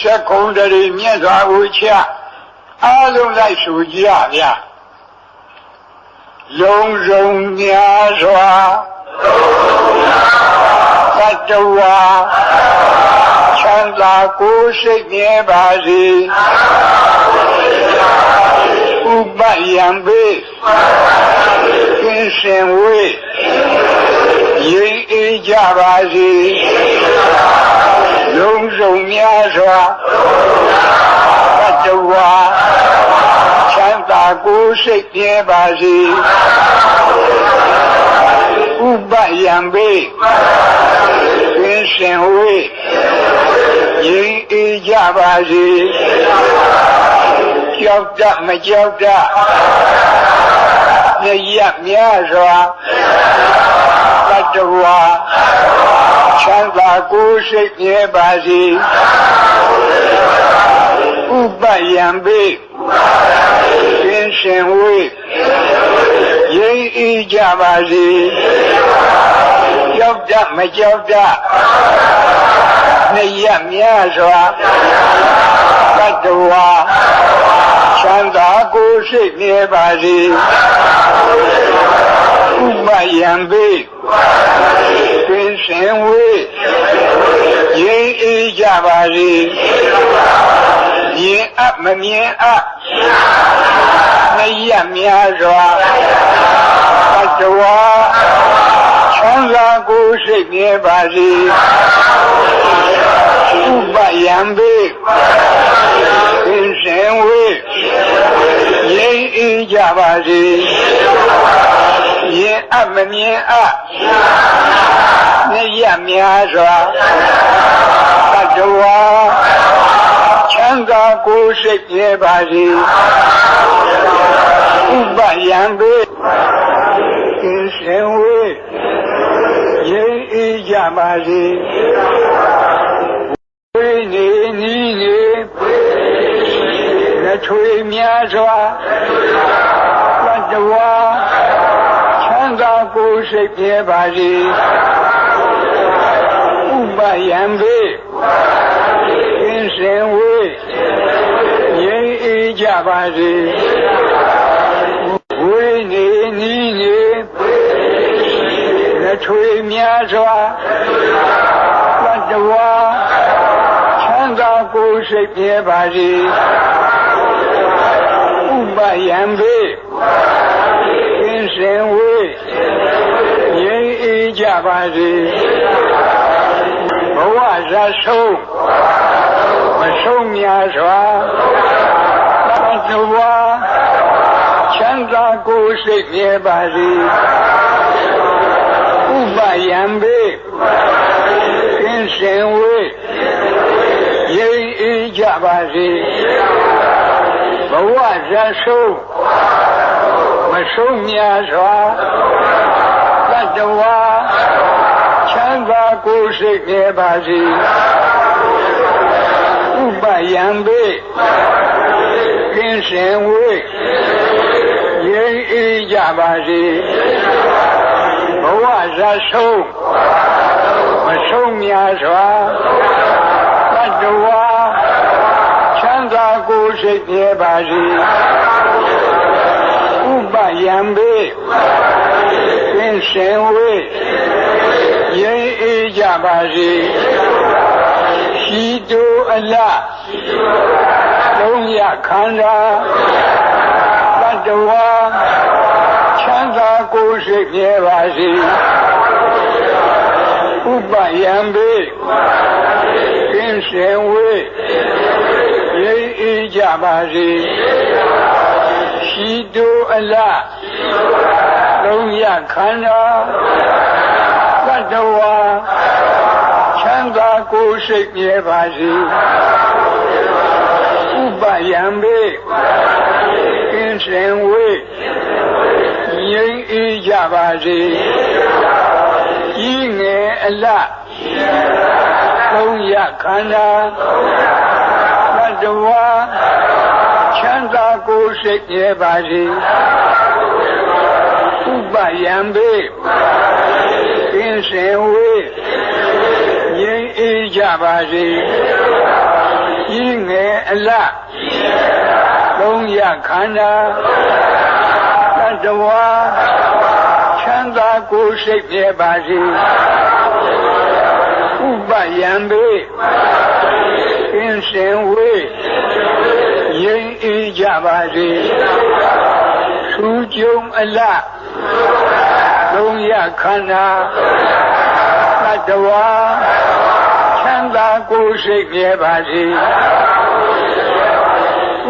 ရှက်ခုံတရီမြတ်စွာဘုရားအားလုံးလိုက်ဆိုကြရဗျာလုံးစုံများစွာသတ္တဝါချမ်းသာကိုယ်စိတ်မြဲပါစေဥပယံပေကင်းစင်ဝေးရိပ်အေးကြပါစေ လုံးစုံများစွာသတ္တဝါချမ်းသာကိုယ်စိတ်မြဲပါစေဥပယံပေကင်းစင်ဝေးရိပ်အေးကြပါစေကြောက်တတ်မကြောက်တတ်မြရများစွာတတ္တဝါ ချမ်းသာကိုယ်စိတ်မြဲပါစေဥပယံပေကင်းစင်ဝေးရိပ်အေးကြပါစေကြောက်တတ်မကြောက်တတ်မြရများစွာတတ္တဝါချမ်းသာကိုယ်စိတ်မြဲပါစေဥပယံပေကင်းစင်ဝေးရိပ်အေးကြပါ စေမြင်အပ်မမြင်အပ်မရများစွာတတ္တဝါချမ်းသာကိုယ်စိတ်မြဲပါစေဥပယံပေကင်းစင်ဝေးရိပ်အေးကြပါစေမြင်အပ် မမြင်အပ်မရများစွာတတ္တဝါချမ်းသာကိုယ်စိတ်မြဲပါစေဥပယံပေကင်းစင်ဝေးရိပ်အေးကြပါစေဝိနေနီးနေလက်ထွေများစွာတတ္တဝါချမ်းသာကိုယ်စိတ်မြဲပါစေဥ ပယံပေကင်းစင်ဝေးရိပ်အေးကြပါစေဝိနေနီးနေလက်ထွေများစွာတတ္တဝါချမ်းသာကိုယ်စိတ်မြဲပါစေဥပယံပေကင်းစင်ဝေးရိပ်အေးကြပါစေဘ ဝဇာဆုံးမဆုံးများစွာတတ္တဝါချမ်းသာကိုယ်စိတ်မြဲပါစေဥပယံပေကင်းစင်ဝေးရိပ်အေးကြပါစေဘဝဇာဆုံးမဆုံးများစွာတတ္တဝါချမ်း သာကိုယ်စိတ်မြဲပါစေဥပယံပေကင်းစင်ဝေးရိပ်အေးကြပါစေဘဝဇာဆုံးမဆုံးများစွာတတ္တဝါချမ်းသာကိုယ်စိတ်မြဲပါစေဥပယံပေကင်းစင်ဝေး ရိပ်အေးကြပါစေရှိတူအလလုံးရခန္ဓာတတ္တဝါချမ်းသာကိုယ်စိတ်မြဲပါစေဥပယံပေကင်းစင်ဝေးရိပ်အေးကြပါစေရှိတူအလလုံးရခန္ဓာ တတ္တဝါချမ်းသာကိုယ်စိတ်မြဲပါစေဥပယံပေကင်းစင်ဝေးငြိမ်းအေးကြပါစေဤငယ်အလလုံးရခန္ဓာတတ္တဝါချမ်းသာကိုယ်စိတ်မြဲပါစေဥပယံပေကင်း စင်ဝေးငြိမ်းအေးကြပါစေအလသုံးရခန္ဓာသတ္တဝါချမ်းသာကိုယ်စိတ်မြဲပါစေဥပယံပေကင်းစင်ဝေးရင်းအေးကြပါစေသူကြုံအလ သုံးရခန္ဓာသတ္တဝါချမ်းသာကိုယ်စိတ်မြဲပါစေ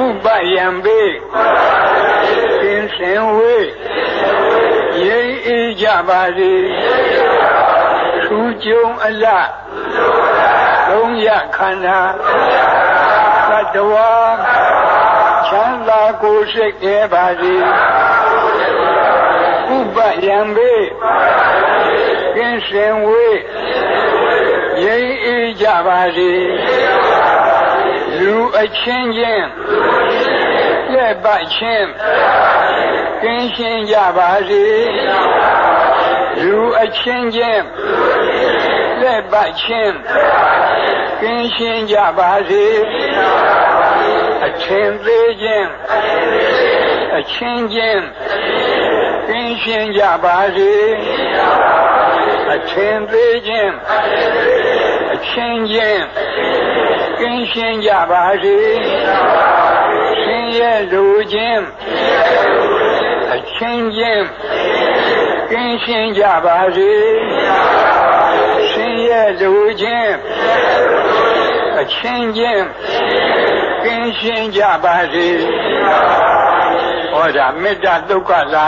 ဥပယံပေကင်းစင်ဝေးရင်းအေးကြပါစေသူကြုံအလသုံးရခန္ဓာသတ္တဝါချမ်းသာကိုယ်စိတ်မြဲပါစေ ဥပယံပေကင်းစင်ဝေးရင်းအေးကြပါစေလူအချင်းချင်းလက်ပတ်ချင်းကင်းရှင်းကြပါစေလူအချင်းချင်းလက်ပတ်ချင်းကင်းရှင်းကြပါစေအချင်းသေးချင်းအချင်းချင်း ကင်းရှင်းကြပါစေအချင်းသေးချင်းအချင်းချင်းကင်းရှင်းကြပါစေရှင်ရဲ့လူချင်းအချင်းချင်းကင်းရှင်းကြပါစေရှင်ရဲ့လူချင်းအချင်းချင်းကင်းရှင်းကြပါစေဟောဒါမေတ္တာဒုက္ခလာ